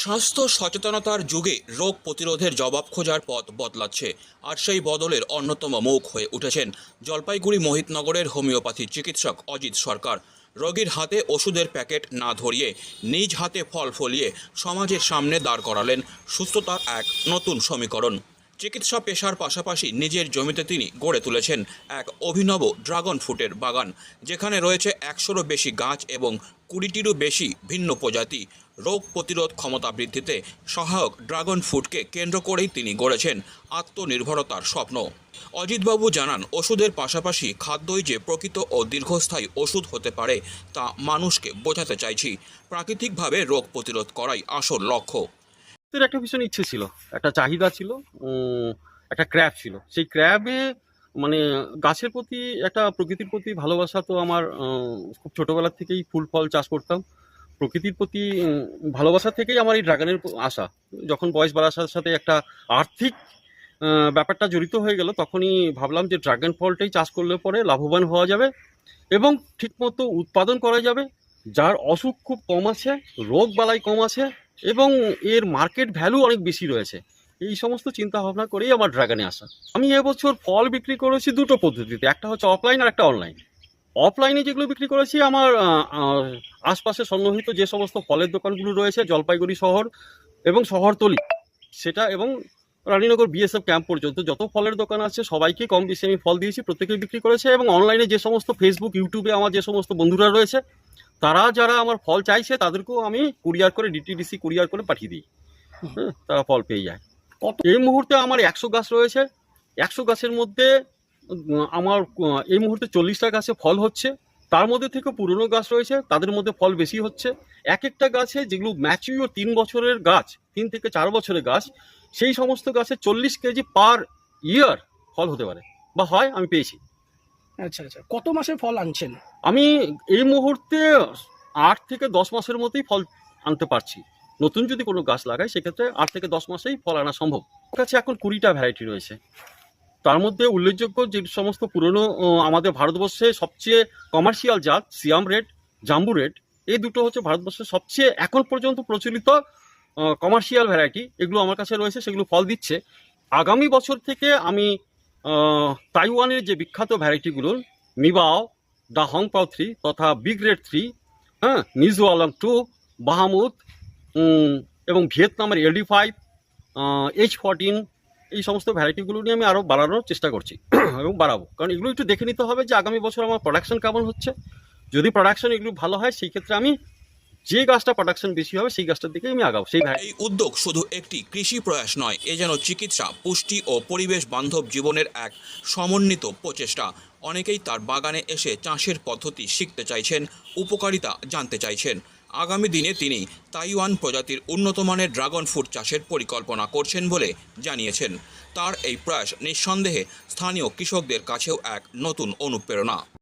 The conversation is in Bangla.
স্বাস্থ্য সচেতনতার যুগে রোগ প্রতিরোধের জবাব খোঁজার পথ বদলাচ্ছে, আর সেই বদলের অন্যতম মুখ হয়ে উঠেছেন জলপাইগুড়ি মোহিতনগরের হোমিওপ্যাথি চিকিৎসক অজিত সরকার। রোগীর হাতে ওষুধের প্যাকেট না ধরিয়ে নিজ হাতে ফল ফলিয়ে সমাজের সামনে দাঁড় করালেন সুস্থতার এক নতুন সমীকরণ। চিকিৎসা পেশার পাশাপাশি নিজের জমিতে তিনি গড়ে তুলেছেন এক অভিনব ড্রাগন ফ্রুটের বাগান, যেখানে রয়েছে একশোরও বেশি গাছ এবং কুড়িটিরও বেশি ভিন্ন প্রজাতি। রোগ প্রতিরোধ ক্ষমতা বৃদ্ধিতে সহায়ক ড্রাগন ফ্রুটকে কেন্দ্র করেই তিনি গড়েছেন আত্মনির্ভরতার স্বপ্ন। অজিতবাবু জানান, ওষুধের পাশাপাশি খাদ্যই যে প্রকৃত ও দীর্ঘস্থায়ী ওষুধ হতে পারে তা মানুষকে বোঝাতে চাইছি। প্রাকৃতিকভাবে রোগ প্রতিরোধ করাই আসল লক্ষ্য। এর একটা ভীষণ ইচ্ছে ছিল, একটা চাহিদা ছিল একটা ক্র্যাব ছিল। সেই ক্র্যাবে মানে গাছের প্রতি, একটা প্রকৃতির প্রতি ভালোবাসা তো আমার খুব ছোটবেলা থেকেই ফুল ফল চাষ করতাম। প্রকৃতির প্রতি ভালোবাসা থেকেই আমার এই ড্রাগনের আশা যখন বয়স বাড়ার সাথে সাথে একটা আর্থিক ব্যাপারটা জড়িত হয়ে গেল, তখনই ভাবলাম যে ড্রাগন ফলটাই চাষ করলে পরে লাভবান হওয়া যাবে এবং ঠিকমতো উৎপাদন করা যাবে, যার অসুখ খুব কম আছে, রোগ বালাই কম আছে এবং এর মার্কেট ভ্যালু অনেক বেশি রয়েছে। এই সমস্ত চিন্তা ভাবনা করেই আমার ড্রাগনে আসা। আমি এবছর ফল বিক্রি করেছি দুটো পদ্ধতিতে, একটা হচ্ছে অফলাইন আর একটা অনলাইন অফলাইনে যেগুলো বিক্রি করেছি, আমার আশপাশে সন্নিহিত যে সমস্ত ফলের দোকানগুলো রয়েছে জলপাইগুড়ি শহর এবং শহরতলি সেটা এবং রানীনগর বিএসএফ ক্যাম্প পর্যন্ত যত ফলের দোকান আছে সবাইকে কম বেশি আমি ফল দিয়েছি প্রত্যেকেই বিক্রি করেছে এবং অনলাইনে যে সমস্ত ফেসবুক ইউটিউবে আমার যে সমস্ত বন্ধুরা রয়েছে তারা যারা আমার ফল চাইছে তাদেরকেও আমি কুরিয়ার করে ডিটিডিসি কুরিয়ার করে পাঠিয়ে দিই। হ্যাঁ তারা ফল পেয়ে যায়। এই মুহূর্তে আমার একশো গাছ রয়েছে একশো গাছের মধ্যে আমার এই মুহূর্তে চল্লিশটা গাছে ফল হচ্ছে। তার মধ্যে থেকে পুরনো গাছ রয়েছে তাদের মধ্যে ফল বেশি হচ্ছে। এক একটা গাছে যেগুলো ম্যাচিউর তিন বছরের গাছ তিন থেকে চার বছরের গাছ সেই সমস্ত গাছে চল্লিশ কেজি পার ইয়ার ফল হতে পারে বা হয় আমি পেয়েছি। আচ্ছা আচ্ছা। কত মাসের ফল আনছেন? আমি এই মুহূর্তে আট থেকে দশ মাসের মধ্যেই ফল আনতে পারছি। নতুন যদি কোনো গাছ লাগাই সেক্ষেত্রে আট থেকে দশ মাসেই ফল আনা সম্ভব। আমার কাছে এখন কুড়িটা ভ্যারাইটি রয়েছে। তার মধ্যে উল্লেখযোগ্য যে সমস্ত পুরনো আমাদের ভারতবর্ষে সবচেয়ে কমার্শিয়াল জাত, সিয়াম রেড, জাম্বু রেড, এই দুটো হচ্ছে ভারতবর্ষের সবচেয়ে এখন পর্যন্ত প্রচলিত কমার্শিয়াল ভ্যারাইটি এগুলো আমার কাছে রয়েছে, সেগুলো ফল দিচ্ছে। আগামী বছর থেকে আমি তাইওয়ানের যে বিখ্যাত ভ্যারাইটিগুলো মিবাও দ্য হংপাও থ্রি তথা বিগ রেড থ্রি হ্যাঁ মিজু আলম টু, বাহামুদ এবং ভিয়েতনামের এলডি ফাইভ এইচ ফোরটিন এই সমস্ত ভ্যারাইটিগুলো নিয়ে আমি আরও বাড়ানোর চেষ্টা করছি এবং বাড়াবো। কারণ এগুলো একটু দেখে নিতে হবে যে আগামী বছর আমার প্রোডাকশন কেমন হচ্ছে। যদি প্রোডাকশন এগুলো ভালো হয়, সেই ক্ষেত্রে আমি যে গাছটা প্রোডাকশন বেশি হবে, সেই গাছটার দিকে আমি আগাবো। সেই এই উদ্যোগ শুধু একটি কৃষি প্রয়াস নয়, এ যেন চিকিৎসা, পুষ্টি ও পরিবেশ বান্ধব জীবনের এক সমন্বিত প্রচেষ্টা। অনেকেই তার বাগানে এসে চাষের পদ্ধতি শিখতে চাইছেন, উপকারিতা জানতে চাইছেন। আগামী দিনে তিনি তাইওয়ান প্রজাতির উন্নত মানের ড্রাগন ফ্রুট চাষের পরিকল্পনা করছেন বলে জানিয়েছেন। তার এই প্রয়াস নিঃসন্দেহে স্থানীয় কৃষকদের কাছেও এক নতুন অনুপ্রেরণা।